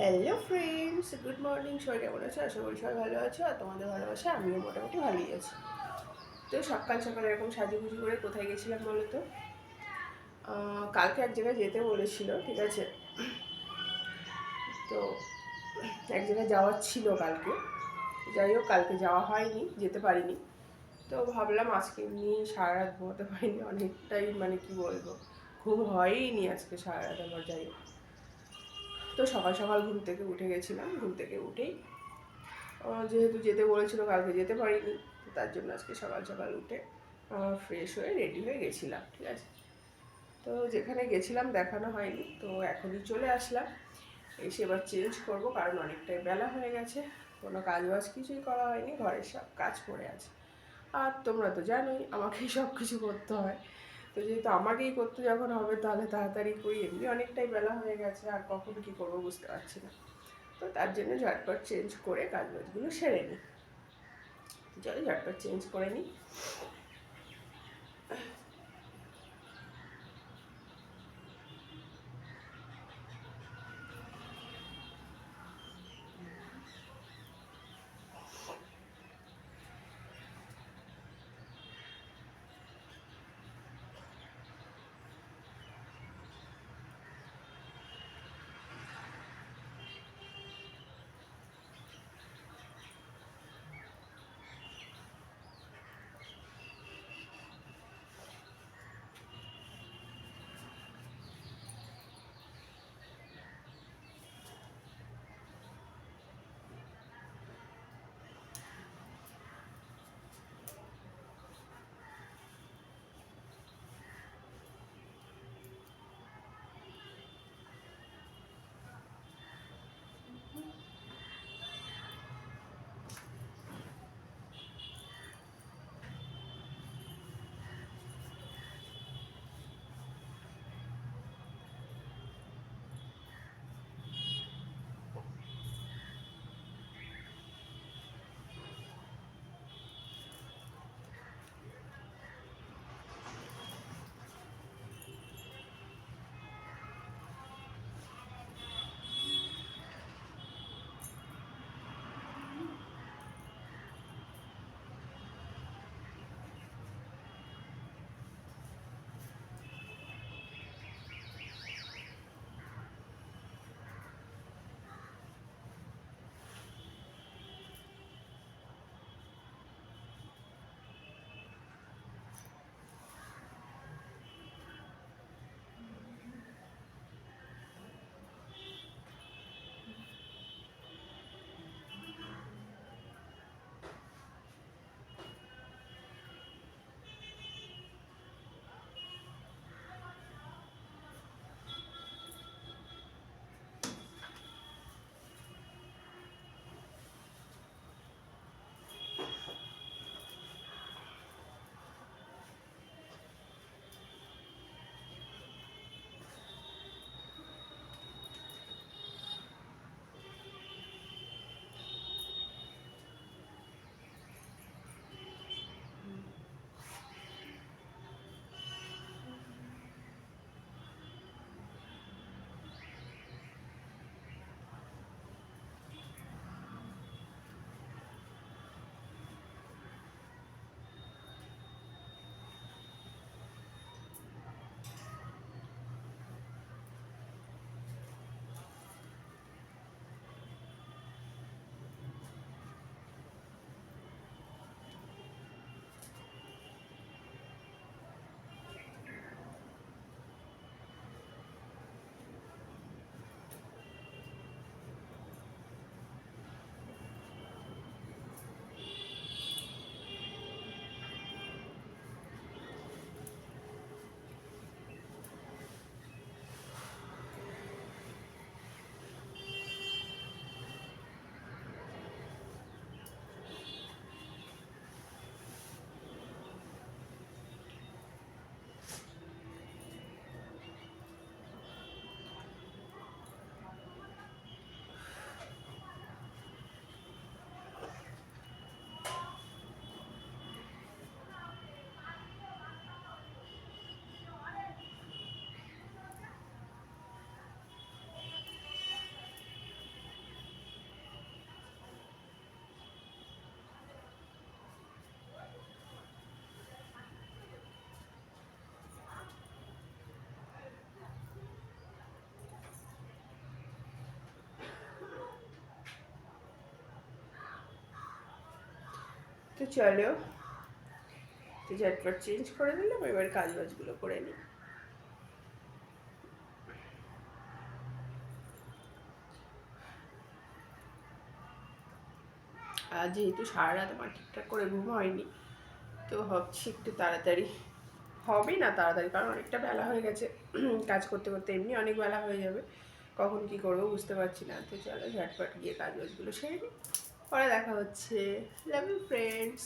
Hello friends good morning সবাই কেমন আছো? আশা করি সবাই ভালো আছো আর তোমাদের ভালোবাসা, আমিও মোটামুটি ভালোই আছি। তো সকাল সকাল এরকম সাজুগুজু করে কোথায় গেছিলাম বলো তো? কালকে এক জায়গায় যেতে বলেছিল, ঠিক আছে? তো এক জায়গায় যাওয়ার ছিল কালকে। যাই হোক, কালকে যাওয়া হয়নি, যেতে পারিনি। তো ভাবলাম আজকে এমনি সারা রাত ঘুমাতে পারিনি, অনেকটাই মানে কি বলব? ঘুম হয়ই আজকে সারা রাত আমার, যাই হোক। তো সকাল সকাল ঘুম থেকে উঠে গেছিলাম, ঘুম থেকে উঠেই। যেহেতু যেতে বলেছিল, কালকে যেতে পারিনি তার জন্য আজকে সকাল সকাল উঠে ফ্রেশ হয়ে রেডি হয়ে গেছিলাম, ঠিক আছে? তো যেখানে গেছিলাম দেখানো হয়নি, তো এখনই চলে আসলাম। এসে এবার চেঞ্জ করব, কারণ অনেকটাই বেলা হয়ে গেছে। কোনো কাজ বাজ কিছুই করা হয়নি, ঘরের সব কাজ পড়ে আছে। আর তোমরা তো জানোই, আমাকেই সব কিছু করতে হয়। তো যেহেতু আমাকেই করতে যখন হবে তাহলে তাড়াতাড়ি করি। এমনি অনেকটাই বেলা হয়ে গেছে, আর কখন কী করব বুঝতে পারছি না। তো তার জন্য ঝটপট চেঞ্জ করে কাজ বাজগুলো সেরে নিই। চলো ঝটপট চেঞ্জ করে নিই। তো চলো তো ঝটপট চেঞ্জ করে দিলাম এবার কাজ বাজগুলো করে নিই। আর যেহেতু সারা রাত আমার ঠিকঠাক করে ঘুম হয়নি, তো ভাবছি একটু তাড়াতাড়ি। হবে না তাড়াতাড়ি, কারণ অনেকটা বেলা হয়ে গেছে। কাজ করতে করতে এমনি অনেক বেলা হয়ে যাবে, কখন কি করব বুঝতে পারছি না। তো চলো ঝটপট গিয়ে কাজ বাজগুলো সেরে নিই। পরে দেখা হচ্ছে। Love you friends